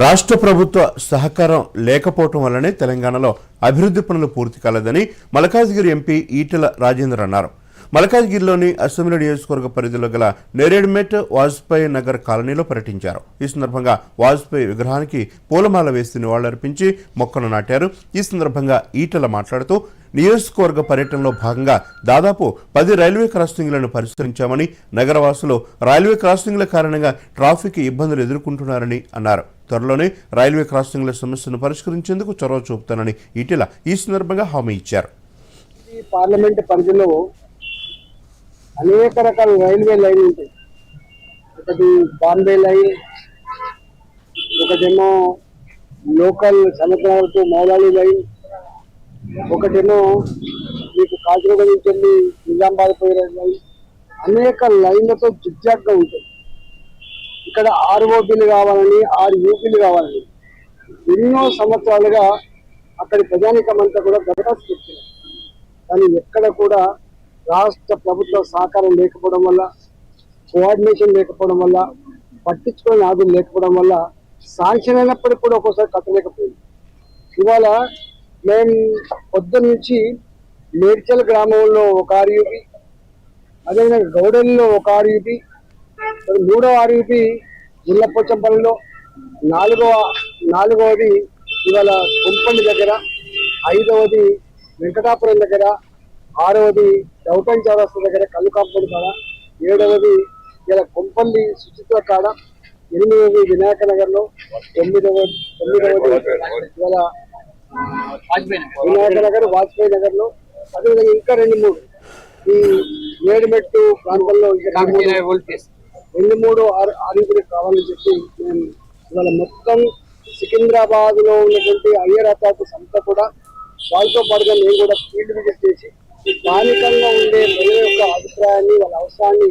రాష్ట్ర ప్రభుత్వ సహకారం లేకపోవటం వల్లనే తెలంగాణలో అభివృద్ధి పనులు పూర్తి కాలేదని మలకాజ్గిరి ఎంపీ ఈటెల రాజేందర్ అన్నారు. మలకాజ్గిరిలోని అసెంబ్లీ నియోజకవర్గ పరిధిలో గల నేరేడ్మెట్ వాజ్పేయి నగర్ కాలనీలో పర్యటించారు. ఈ సందర్భంగా వాజ్పేయి విగ్రహానికి పూలమాల వేసి నివాళులర్పించి మొక్కను నాటారు. ఈ సందర్భంగా ఈటల మాట్లాడుతూ నియోజకవర్గ పర్యటనలో భాగంగా దాదాపు పది రైల్వే క్రాసింగ్లను పరిశీలించామని నగరవాసులు రైల్వే క్రాసింగ్ల కారణంగా ట్రాఫిక్ ఇబ్బందులు ఎదుర్కొంటున్నారని అన్నారు. త్వరలోనే రైల్వే క్రాసింగ్ల సమస్యను పరిష్కరించేందుకు చొరవ చూపుతానని ఈటెల ఈ సందర్భంగా హామీ ఇచ్చారు. ఈ పార్లమెంట్ పరిధిలో అనేక రకాల రైల్వే లైన్ ఉంటాయి. ఒకటి బాంబే లైన్ ఒకటేమో లోకల్ సముద్రాల మౌలాలి లైన్ ఒకటేమో మీకు కాకినాడ నుంచి వెళ్ళి నిజామాబాద్ పోయే లైన్. అనేక లైన్లతో జిగ్జాగ్గా ఉంటాయి. ఇక్కడ ఆర్ఓబీలు కావాలని ఆరు యూపీలు కావాలని ఎన్నో సంవత్సరాలుగా అక్కడి ప్రజానికమంతా కూడా దరఖాస్తు పెట్టింది కానీ ఎక్కడ కూడా రాష్ట్ర ప్రభుత్వ సహకారం లేకపోవడం వల్ల కోఆర్డినేషన్ లేకపోవడం వల్ల పట్టించుకునే నాదులు లేకపోవడం వల్ల శాంక్షన్ అయినప్పటికీ కూడా ఒక్కోసారి కట్టలేకపోయింది. ఇవాళ మేము పొద్దున్న నుంచి మేడ్చల్ గ్రామంలో ఒక ఆర్యూపీ అదేవిధంగా గౌడెల్లో ఒక ఆర్యూపీ మూడవ మూడో జిల్లా ఇళ్ళపోచంపల్లిలో నాలుగవ నాలుగవది ఇవాళ కుంపల్లి దగ్గర ఐదవది వెంకటాపురం దగ్గర ఆరవది చౌకన్ చౌరస్తా దగ్గర కళ్ళు కాంపౌండ్ కాడ ఏడవది ఇలా కొంపల్లి సుచిత్ర కాడ ఎనిమిదవది వినాయక నగర్లో తొమ్మిదవ తొమ్మిదవది ఇవాళ వినాయక నగర్ వాజ్పేయి నగర్లో అదేవిధంగా ఇంకా రెండు మూడు. ఈ ఏడుమెట్టు ప్రాంతంలో ఇంకా రెండు మూడు ఆరు ఆరుగురికి కావాలని చెప్పి మేము ఇవాళ మొత్తం సికింద్రాబాద్లో ఉన్నటువంటి అయ్యర్ అతాకు సంస్థ కూడా వాళ్ళతో పాటుగా మేము కూడా ఫీల్డ్ విజిట్ చేసి స్థానికంగా ఉండే ప్రజల యొక్క అభిప్రాయాన్ని వాళ్ళ అవసరాన్ని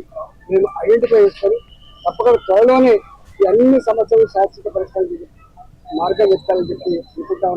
మేము ఐడెంటిఫై చేసుకొని తప్పకుండా త్వరలోనే ఈ అన్ని సమస్యలు శాశ్వత పరిష్కారం మార్గం చెప్తారని చెప్పి అనుకుంటా